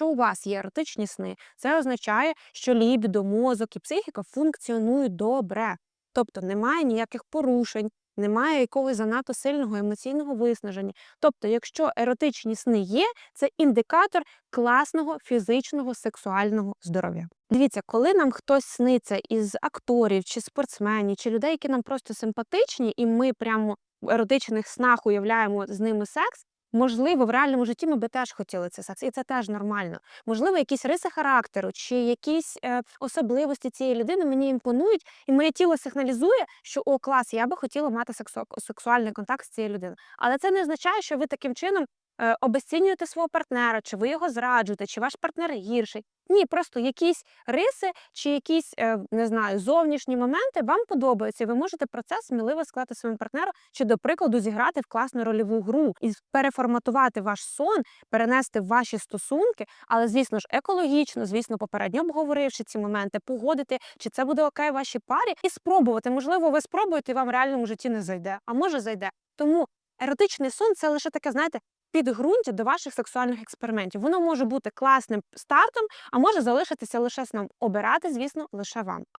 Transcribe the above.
якщо у вас є еротичні сни, це означає, що лібідо, мозок і психіка функціонують добре. Тобто немає ніяких порушень, немає якогось занадто сильного емоційного виснаження. Тобто, якщо еротичні сни є, це індикатор класного фізичного сексуального здоров'я. Дивіться, коли нам хтось сниться із акторів чи спортсменів, чи людей, які нам просто симпатичні, і ми прямо в еротичних снах уявляємо з ними секс. Можливо, в реальному житті ми би теж хотіли цей секс, і це теж нормально. Можливо, якісь риси характеру чи якісь е, особливості цієї людини мені імпонують, і моє тіло сигналізує, що о, клас, я би хотіла мати сексу- сексуальний контакт з цією людиною. Але це не означає, що ви таким чином обесцінюєте свого партнера, чи ви його зраджуєте, чи ваш партнер гірший. Ні, просто якісь риси чи якісь е, не знаю зовнішні моменти вам подобаються. і Ви можете про це сміливо сказати своєму партнеру, чи до прикладу зіграти в класну рольову гру і переформатувати ваш сон, перенести ваші стосунки, але звісно ж екологічно, звісно, попередньо обговоривши ці моменти, погодити, чи це буде окей вашій парі, і спробувати. Можливо, ви спробуєте і вам в реальному житті не зайде, а може зайде. Тому еротичний сон це лише таке, знаєте. Підґрунтя до ваших сексуальних експериментів. Воно може бути класним стартом, а може залишитися лише нам Обирати, звісно, лише вам.